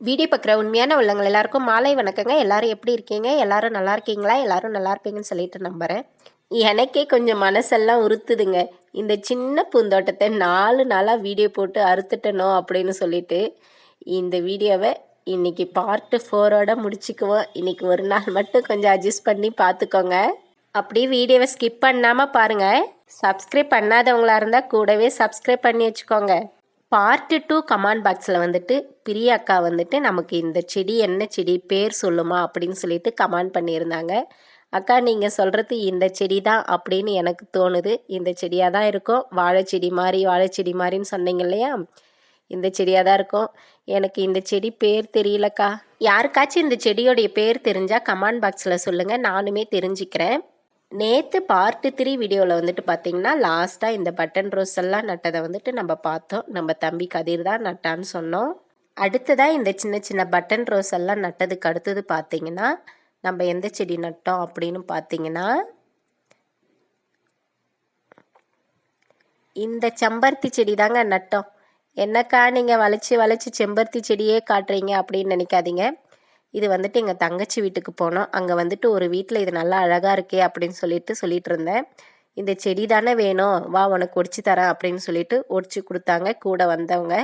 Video பார்க்குற உண்மையான உள்ளங்கள் எல்லாருக்கும் மாலை வணக்கங்க. எல்லாரும் எப்படி இருக்கீங்க? எல்லாரும் நல்லா இருக்கீங்களா? எல்லாரும் நல்லா இருப்பீங்கன்னு சொல்லிட்டு நம்புகிறேன் எனக்கே கொஞ்சம் மனசெல்லாம் உறுத்துதுங்க. இந்த சின்ன பூந்தோட்டத்தை நாலு நாளாக வீடியோ போட்டு அறுத்துட்டனோ அப்படின்னு சொல்லிட்டு இந்த வீடியோவை இன்னைக்கு பார்ட்டு ஃபோரோட முடிச்சுக்குவோம். இன்னைக்கு ஒரு நாள் மட்டும் கொஞ்சம் அட்ஜஸ்ட் பண்ணி பார்த்துக்கோங்க. அப்படியே வீடியோவை ஸ்கிப் பண்ணாமல் பாருங்கள் சப்ஸ்கிரைப் பண்ணாதவங்களாக இருந்தால் கூடவே சப்ஸ்கிரைப் பண்ணி வச்சுக்கோங்க. பார்ட்டு டூ கமெண்ட் பாக்ஸில் வந்துட்டு பிரியா அக்கா வந்துட்டு நமக்கு இந்த செடி என்ன செடி பேர் சொல்லுமா அப்படின்னு சொல்லிட்டு கமெண்ட் பண்ணியிருந்தாங்க. அக்கா நீங்கள் சொல்கிறது இந்த செடி தான் அப்படின்னு எனக்கு தோணுது. இந்த செடியாக தான் இருக்கும் வாழைச்செடி மாதிரி வாழைச்செடி மாதிரின்னு சொன்னீங்க இல்லையா? இந்த செடியாக தான் இருக்கும். எனக்கு இந்த செடி பேர் தெரியலக்கா. யாருக்காச்சும் இந்த செடியோடைய பேர் தெரிஞ்சால் கமெண்ட் பாக்ஸில் சொல்லுங்கள் நானுமே தெரிஞ்சுக்கிறேன். நேற்று பார்ட்டு த்ரீ வீடியோவில் வந்துட்டு பார்த்தீங்கன்னா லாஸ்ட்டாக இந்த பட்டன் ரோஸ் எல்லாம் நட்டதை வந்துட்டு நம்ம பார்த்தோம். நம்ம தம்பி கதிர் தான் நட்டான்னு சொன்னோம். அடுத்ததாக இந்த சின்ன சின்ன பட்டன் ரோஸ் எல்லாம் நட்டதுக்கு அடுத்தது பார்த்தீங்கன்னா நம்ம எந்த செடி நட்டோம் அப்படின்னு பார்த்தீங்கன்னா இந்த செம்பருத்தி செடி தாங்க நட்டோம். என்னக்கா நீங்கள் வளைச்சி வளைச்சி செம்பருத்தி செடியே காட்டுறீங்க அப்படின்னு நினைக்காதீங்க. இது வந்துட்டு எங்கள் தங்கச்சி வீட்டுக்கு போனோம். அங்கே வந்துட்டு ஒரு வீட்டில் இது நல்லா அழகாக இருக்கே அப்படின்னு சொல்லிட்டு சொல்லிட்டு இருந்தேன். இந்த செடி தானே வேணும். வா உனக்கு ஒடிச்சு தரேன் அப்படின்னு சொல்லிட்டு ஒடிச்சு கொடுத்தாங்க. கூட வந்தவங்க.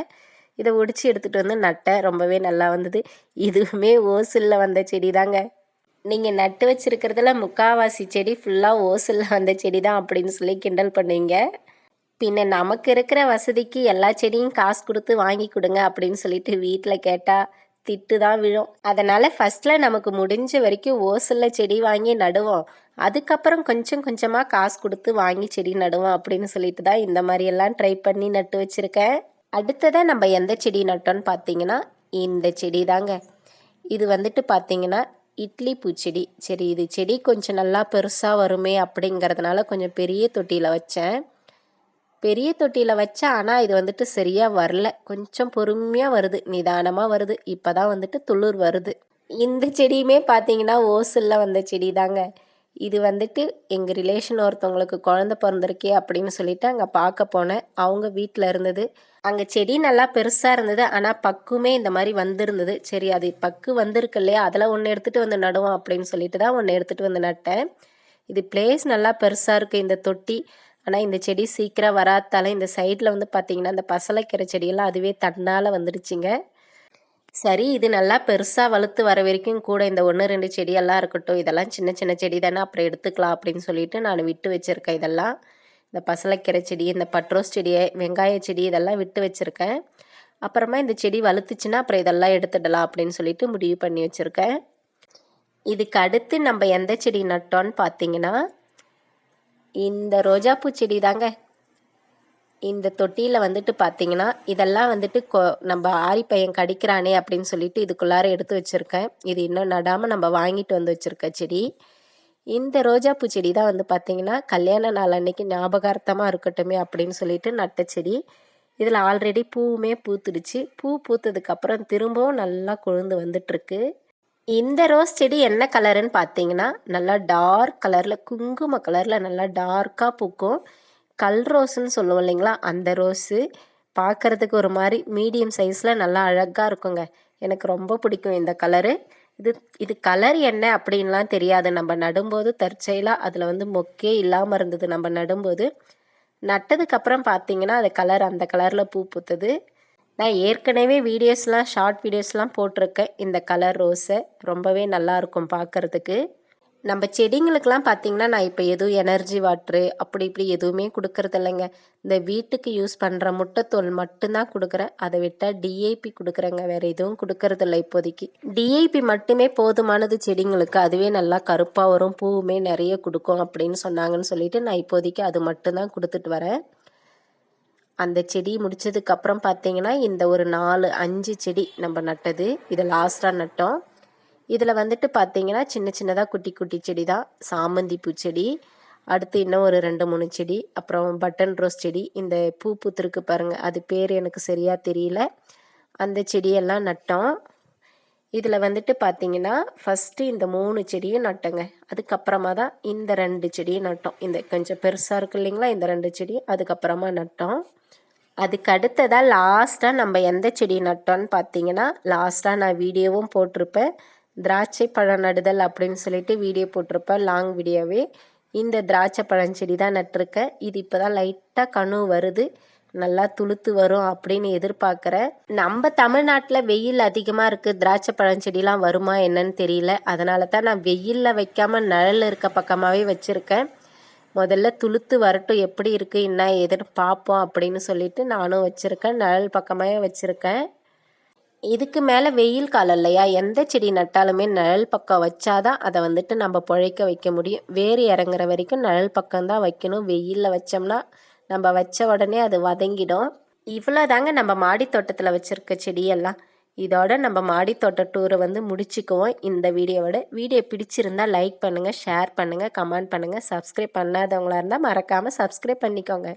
இதை ஒடிச்சு எடுத்துகிட்டு வந்து நட்டேன் ரொம்பவே நல்லா வந்தது. இதுவுமே ஓசில்ல வந்த செடி தாங்க. நீங்கள் நட்டு வச்சுருக்கிறதுல முக்காவாசி செடி ஃபுல்லாக ஓசில்ல வந்த செடி தான் அப்படின்னு சொல்லி கிண்டல் பண்ணுவீங்க. பின்ன நமக்கு இருக்கிற வசதிக்கு எல்லா செடியும் காசு கொடுத்து வாங்கி கொடுங்க அப்படின்னு சொல்லிட்டு வீட்டில் கேட்டால் திட்டு தான் விழும். அதனால் ஃபஸ்ட்டில் நமக்கு முடிஞ்ச வரைக்கும் ஓசலில் செடி வாங்கி நடுவோம். அதுக்கப்புறம் கொஞ்சம் கொஞ்சமாக காசு கொடுத்து வாங்கி செடி நடுவோம் அப்படின்னு சொல்லிட்டு தான் இந்த மாதிரியெல்லாம் ட்ரை பண்ணி நட்டு வச்சுருக்கேன். அடுத்ததாக நம்ம எந்த செடி நட்டோன்னு பார்த்தீங்கன்னா இந்த செடி தாங்க. இது வந்துட்டு பார்த்தீங்கன்னா இட்லி பூச்செடி. சரி இது செடி கொஞ்சம் நல்லா பெருசாக வருமே அப்படிங்கிறதுனால கொஞ்சம் பெரிய தொட்டியில் வச்சேன். பெரிய தொட்டியில் வச்சா ஆனால் இது வந்துட்டு சரியாக வரல. கொஞ்சம் பொறுமையாக வருது. நிதானமாக வருது. இப்போ தான் வந்துட்டு துளிர் வருது. இந்த செடியுமே பார்த்தீங்கன்னா ஓசில்ல வந்த செடி தாங்க இது வந்துட்டு எங்கள் ரிலேஷன் ஒருத்தவங்களுக்கு குழந்த பிறந்திருக்கே அப்படின்னு சொல்லிட்டு அங்கே பார்க்க போனேன். அவங்க வீட்டில் இருந்தது. அங்கே செடி நல்லா பெருசாக இருந்தது. ஆனால் பக்குமே இந்த மாதிரி வந்திருந்தது. சரி அது பக்கு வந்திருக்கு இல்லையா? அதில் ஒன்று எடுத்துகிட்டு வந்து நடுவோம் அப்படின்னு சொல்லிட்டு தான் ஒன்று எடுத்துகிட்டு வந்து நட்டேன். இது பிளேஸ் நல்லா பெருசாக இருக்குது இந்த தொட்டி. ஆனால் இந்த செடி சீக்கிரம் வராதால இந்த சைடில் வந்து பார்த்திங்கன்னா இந்த பசலைக்கீரை செடியெல்லாம் அதுவே தன்னால் வந்துடுச்சுங்க. சரி இது நல்லா பெருசாக வளர்த்து வர வரைக்கும் கூட இந்த ஒன்று ரெண்டு செடியெல்லாம் இருக்கட்டும் இதெல்லாம் சின்ன சின்ன செடி தானே அப்புறம் எடுத்துக்கலாம் அப்படின்னு சொல்லிட்டு நான் விட்டு வச்சுருக்கேன் இதெல்லாம். இந்த பசலைக்கீரை செடி இந்த பட்ரோஸ் செடியை வெங்காய செடி இதெல்லாம் விட்டு வச்சுருக்கேன். அப்புறமா இந்த செடி வளர்த்துச்சுன்னா அப்புறம் இதெல்லாம் எடுத்துடலாம் அப்படின்னு சொல்லிட்டு முடிவு பண்ணி வச்சுருக்கேன். இதுக்கு அடுத்து நம்ம எந்த செடி நட்டோன்னு பார்த்தீங்கன்னா இந்த ரோஜாப்பூ செடி தாங்க. இந்த தொட்டியில் வந்துட்டு பார்த்தீங்கன்னா இதெல்லாம் வந்துட்டு கொ நம்ம ஆரி பையன் கடிக்கிறானே அப்படின்னு சொல்லிட்டு இதுக்குள்ளார எடுத்து வச்சுருக்கேன். இது இன்னும் நடாமல் நம்ம வாங்கிட்டு வந்து வச்சுருக்க செடி. இந்த ரோஜாப்பூ செடி தான் வந்து பார்த்திங்கன்னா கல்யாண நாள் அன்னைக்கு ஞாபகார்த்தமாக இருக்கட்டுமே அப்படின்னு சொல்லிட்டு நட்ட செடி. இதில் ஆல்ரெடி பூவுமே பூத்துடுச்சு. பூ பூத்ததுக்கப்புறம் திரும்பவும் நல்லா கொழுந்து வந்துட்டுருக்கு. இந்த ரோஸ் செடி என்ன கலருன்னு பார்த்தீங்கன்னா நல்லா டார்க் கலரில் குங்கும கலரில் நல்லா டார்க்காக பூக்கும். கல் ரோஸுன்னு சொல்லுவோம் இல்லைங்களா? அந்த ரோஸு பார்க்குறதுக்கு ஒரு மாதிரி மீடியம் சைஸில் நல்லா அழகாக இருக்குங்க. எனக்கு ரொம்ப பிடிக்கும் இந்த கலரு இது இது கலர் என்ன அப்படின்லாம் தெரியாது. நம்ம நடும்போது தற்செயலாக அதில் வந்து மொக்கே இல்லாமல் இருந்தது. நம்ம நடும்போது நட்டதுக்கப்புறம் பார்த்தீங்கன்னா அது கலர் அந்த கலரில் பூ பூத்துது. நான் ஏற்கனவே வீடியோஸ்லாம் ஷார்ட் வீடியோஸ்லாம் போட்டிருக்கேன். இந்த கலர் ரோஸை ரொம்பவே நல்லாயிருக்கும் பார்க்குறதுக்கு. நம்ம செடிங்களுக்கெலாம் பார்த்திங்கன்னா நான் இப்போ எதுவும் எனர்ஜி வாட்ரு அப்படி இப்படி எதுவுமே கொடுக்கறது இல்லைங்க. இந்த வீட்டுக்கு யூஸ் பண்ணுற முட்டைத்தோல் மட்டும்தான் கொடுக்குறேன். அதை விட்டால் டிஐபி கொடுக்குறேங்க. வேறு எதுவும் கொடுக்கறதில்ல இப்போதைக்கு. டிஐபி மட்டுமே போதுமானது செடிங்களுக்கு. அதுவே நல்லா கருப்பாக வரும். பூவுமே நிறைய கொடுக்கும் அப்படின்னு சொன்னாங்கன்னு சொல்லிட்டு நான் இப்போதைக்கு அது மட்டும்தான் கொடுத்துட்டு வரேன். அந்த செடி முடித்ததுக்கப்புறம் பார்த்தீங்கன்னா இந்த ஒரு நாலு அஞ்சு செடி நம்ம நட்டது. இதை லாஸ்ட்டாக நட்டோம். இதில் வந்துட்டு பார்த்தீங்கன்னா சின்ன சின்னதாக குட்டி குட்டி செடி தான் சாமந்தி பூச்செடி அடுத்து இன்னும் ஒரு ரெண்டு மூணு செடி அப்புறம் பட்டன் ரோஸ் செடி. இந்த பூ பூத்துருக்கு பாருங்கள் அது பேர் எனக்கு சரியாக தெரியல. அந்த செடியெல்லாம் நட்டோம். இதில் வந்துட்டு பார்த்தீங்கன்னா ஃபஸ்ட்டு இந்த மூணு செடியும் நட்டோங்க. அதுக்கப்புறமா தான் இந்த ரெண்டு செடியும் நட்டோம். இந்த கொஞ்சம் பெருசாக இருக்கு இல்லைங்களா இந்த ரெண்டு செடி அதுக்கப்புறமா நட்டோம். அதுக்கு அடுத்ததாக லாஸ்ட்டாக நம்ம எந்த செடி நட்டோன்னு பார்த்தீங்கன்னா லாஸ்ட்டாக நான் வீடியோவும் போட்டிருப்பேன். திராட்சை பழம் நடுதல் அப்படின்னு சொல்லிட்டு வீடியோ போட்டிருப்பேன் லாங் வீடியோவே இந்த திராட்சை பழஞ்செடி தான் நட்டிருக்கேன். இது இப்போ தான் லைட்டாக கனு வருது. நல்லா துளுத்து வரும் அப்படின்னு எதிர்பார்க்குறேன். நம்ம தமிழ்நாட்டில் வெயில் அதிகமாக இருக்குது திராட்சை பழஞ்செடிலாம் வருமா என்னன்னு தெரியல. அதனால தான் நான் வெயிலில் வைக்காமல் நிழல் இருக்க பக்கமாகவே வச்சுருக்கேன். முதல்ல துளுத்து வரட்டும் எப்படி இருக்குது என்ன ஏதுன்னு பார்ப்போம் அப்படின்னு சொல்லிட்டு நானும் வச்சுருக்கேன். நிழல் பக்கமாகவே வச்சுருக்கேன். இதுக்கு மேலே வெயில் காலம் இல்லையா? எந்த செடி நட்டாலுமே நிழல் பக்கம் வச்சாதான் அதை வந்துட்டு நம்ம பிழைக்க வைக்க முடியும். வேறு இறங்குற வரைக்கும் நிழல் பக்கம்தான் வைக்கணும். வெயிலில் வச்சோம்னா நம்ம வச்ச உடனே அது வதங்கிடும். இவ்வளோ தாங்க நம்ம மாடி தோட்டத்தில் வச்சுருக்க செடியெல்லாம். இதோட நம்ம மாடித்தோட்ட டூரை வந்து முடிச்சுக்குவோம். இந்த வீடியோவோட வீடியோ பிடிச்சிருந்தால் லைக் பண்ணுங்கள் ஷேர் பண்ணுங்கள் கமெண்ட் பண்ணுங்கள் சப்ஸ்கிரைப் பண்ணாதவங்களாக இருந்தால் மறக்காமல் சப்ஸ்கிரைப் பண்ணிக்கோங்க.